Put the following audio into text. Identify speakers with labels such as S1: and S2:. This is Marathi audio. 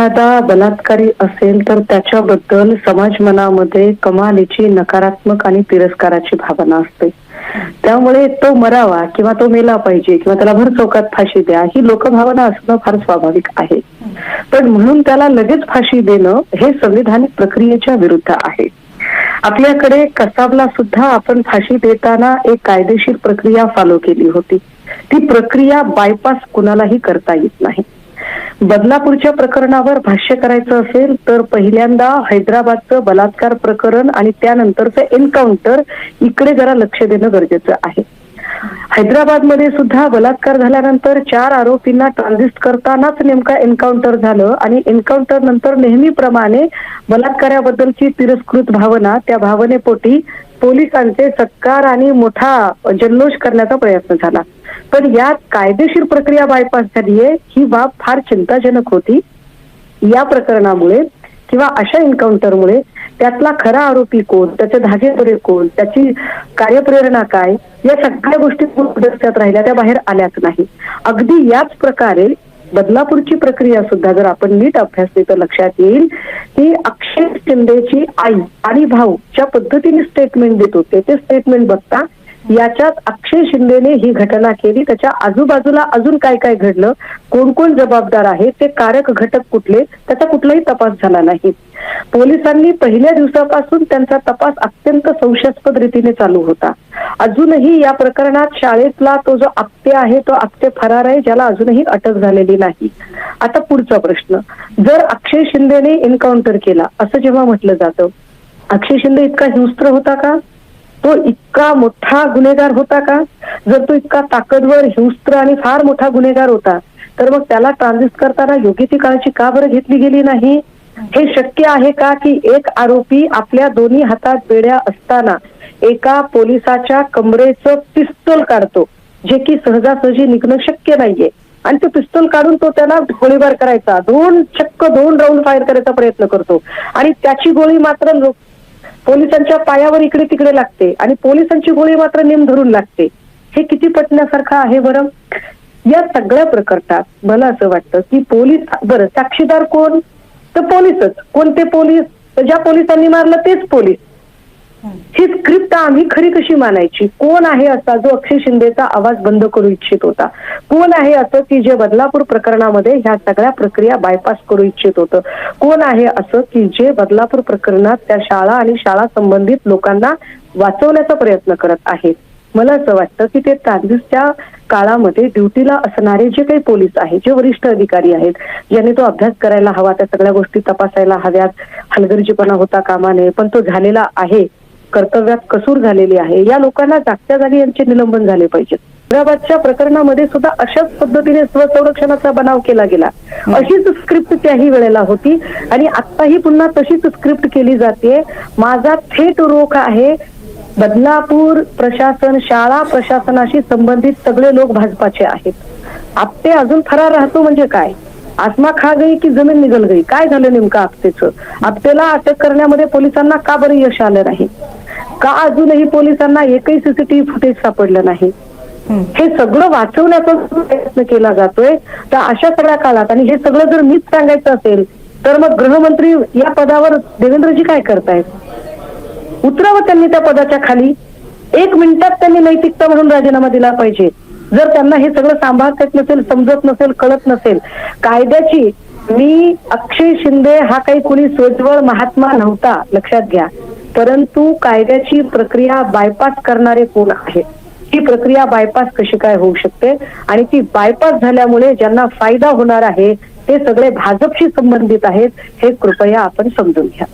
S1: एखादा बलात्कारी असेल तर त्याच्याबद्दल समाज मनामध्ये कमालीची नकारात्मक आणि तिरस्काराची भावना असते. त्यामुळे तो मरावा किंवा तो मेला पाहिजे किंवा त्याला भर चौकात फाशी द्या ही लोकभावना असणं फार स्वाभाविक आहे. पण म्हणून त्याला लगेच फाशी देणं हे संविधानिक प्रक्रियेच्या विरुद्ध आहे. आपल्याकडे कसाबला सुद्धा आपण फाशी देताना एक कायदेशीर प्रक्रिया फॉलो केली होती. ती प्रक्रिया बायपास कुणालाही करता येत नाही. बदलापूरच्या प्रकरणावर भाष्य करायचं असेल तर पहिल्यांदा हैदराबादचं बलात्कार प्रकरण आणि त्यानंतरचं एन्काउंटर इकडे जरा लक्ष देणं गरजेचं आहे. हैदराबादमध्ये सुद्धा बलात्कार झाल्यानंतर चार आरोपींना ट्रान्झिस्ट करतानाच नेमका एन्काउंटर झालं आणि एन्काउंटर नंतर नेहमीप्रमाणे बलात्काराबद्दलची तिरस्कृत भावना त्या भावनेपोटी पोलिसांचे सत्कार आणि मोठा जल्लोष करण्याचा प्रयत्न झाला. पण यात कायदेशीर प्रक्रिया बायपास झालीये ही बाब फार चिंताजनक होती. या प्रकरणामुळे किंवा अशा एन्काउंटरमुळे त्यातला खरा आरोपी कोण त्याचे धागेदोरे कोण त्याची कार्यप्रेरणा काय या सगळ्या गोष्टी राहिल्या त्या बाहेर आल्याच नाही. अगदी याच प्रकारे बदलापूरची प्रक्रिया सुद्धा जर आपण नीट अभ्यासली तर लक्षात येईल की अक्षय शिंदेची आई आणि भाऊ ज्या पद्धतीने स्टेटमेंट देत होते ते स्टेटमेंट बघता याच्यात अक्षय शिंदेने ही घटना केली. त्याच्या आजूबाजूला अजून काय काय घडलं कोण कोण जबाबदार आहे ते कारक घटक कुठले त्याचा कुठलाही तपास झाला नाही. पोलिसांनी पहिल्या दिवसापासून त्यांचा तपास अत्यंत संशयास्पद रीतीने चालू होता. अजूनही या प्रकरणात शाळेतला तो जो आपते आहे तो आपते फरार आहे ज्याला अजूनही अटक झालेली नाही. आता पुढचा प्रश्न. जर अक्षय शिंदेने एन्काउंटर केला असं जेव्हा म्हटलं जातं अक्षय शिंदे इतका हिंस्त्र होता का? तो इतका मोठा गुन्हेगार होता का? जर तो इतका ताकदवर हिंस्त्र आणि फार मोठा गुन्हेगार होता तर मग त्याला ट्रान्झिस्ट करताना योग्य ती काळाची का बरं घेतली गेली नाही? हे शक्य आहे का की एक आरोपी आपल्या दोन्ही हातात बेड्या असताना एका पोलिसाच्या कमरेचं पिस्तूल काढतो जे की सहजासहजी निघणं शक्य नाहीये. आणि ते पिस्तूल काढून तो त्याला गोळीबार करायचा दोन चक्क दोन राऊंड फायर करायचा प्रयत्न करतो. आणि त्याची गोळी मात्र पोलिसांच्या पायावर इकडे तिकडे लागते आणि पोलिसांची गोळी मात्र नेम धरून लागते. हे किती पटण्यासारखं आहे बरं? या सगळ्या प्रकरणात मला असं वाटतं की पोलीस बरं साक्षीदार कोण? तर पोलीसच. कोणते पोलीस? तर ज्या पोलिसांनी मारलं तेच पोलीस. ही स्क्रिप्ट आम्ही खरी कशी मानायची? कोण आहे असा जो अक्षय शिंदेचा आवाज बंद करू इच्छित होता? कोण आहे असं की जे बदलापूर प्रकरणामध्ये ह्या सगळ्या प्रक्रिया बायपास करू इच्छित होतं? कोण आहे असं की जे बदलापूर प्रकरणात त्या शाळा आणि शाळा संबंधित लोकांना वाचवण्याचा प्रयत्न करत आहेत? मला असं वाटतं की ते तांदूसच्या काळामध्ये ड्युटीला असणारे जे काही पोलीस आहेत जे वरिष्ठ अधिकारी आहेत ज्यांनी तो अभ्यास करायला हवा त्या सगळ्या गोष्टी तपासायला हव्यात. हलगर्जीपणा होता कामा नये पण तो झालेला आहे. कर्तव्यात कसूर झालेली आहे. या लोकांना जागच्या जागी यांचे निलंबन झाले पाहिजे. हैदराबादच्या प्रकरणामध्ये सुद्धा अशाच पद्धतीने स्वसंरक्षणाचा बनाव केला गेला. अशीच स्क्रिप्ट त्याही वेळेला होती. आणि आत्ताही पुन्हा तशीच स्क्रिप्ट केली जाते. माझा थेट रोख आहे. बदलापूर प्रशासन शाळा प्रशासनाशी संबंधित सगळे लोक भाजपाचे आहेत. आपटे अजून फरार राहतो म्हणजे काय? आसमा खा गई की जमीन निघल गई? काय झालं नेमकं आपतेचं आपतेला अटक करण्यामध्ये पोलिसांना का बरं यश आलं नाही? का अजूनही पोलिसांना एकही सीसीटीव्ही फुटेज सापडलं नाही? हे सगळं वाचवण्याचा प्रयत्न केला जातोय. तर अशा सगळ्या काळात आणि हे सगळं जर मीच सांगायचं असेल तर मग गृहमंत्री या पदावर देवेंद्रजी काय करतायत? उतरावं त्यांनी त्या पदाच्या खाली. एक मिनिटात त्यांनी नैतिकता म्हणून राजीनामा दिला पाहिजे. जर त्यांना हे सगळं सांभाळता येत नसेल समजत नसेल कळत नसेल कायद्याची मी अक्षय शिंदे हा काही कुणी सोज्वळ महात्मा नव्हता लक्षात घ्या. परंतु कायद्याची प्रक्रिया बायपास करणारे कोण आहेत? ही प्रक्रिया बायपास कशी काय होऊ शकते? आणि ती बायपास झाल्यामुळे ज्यांना फायदा होणार आहे ते सगळे भाजपशी संबंधित आहेत हे कृपया आपण समजून घ्या.